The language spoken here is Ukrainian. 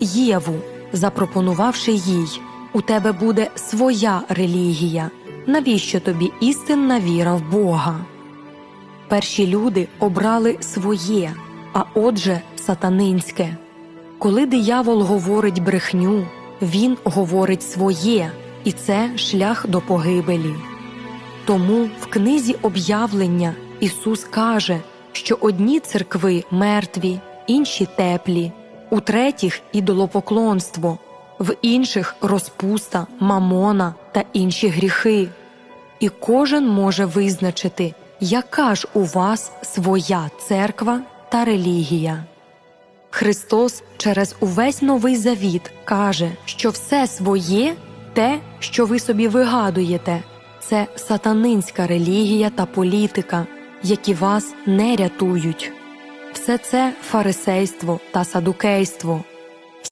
Єву, запропонувавши їй у тебе буде своя релігія. Навіщо тобі істинна віра в Бога? Перші люди обрали своє, а отже, сатанинське. Коли диявол говорить брехню, він говорить своє, і це шлях до погибелі. Тому в книзі об'явлення Ісус каже, що одні церкви мертві, інші теплі, у третіх ідолопоклонство, в інших розпуста, мамона та інші гріхи. І кожен може визначити, яка ж у вас своя церква та релігія. Христос через увесь новий завіт каже, що все своє, те, що ви собі вигадуєте, це сатанинська релігія та політика, які вас не рятують. Все це фарисейство та садукейство,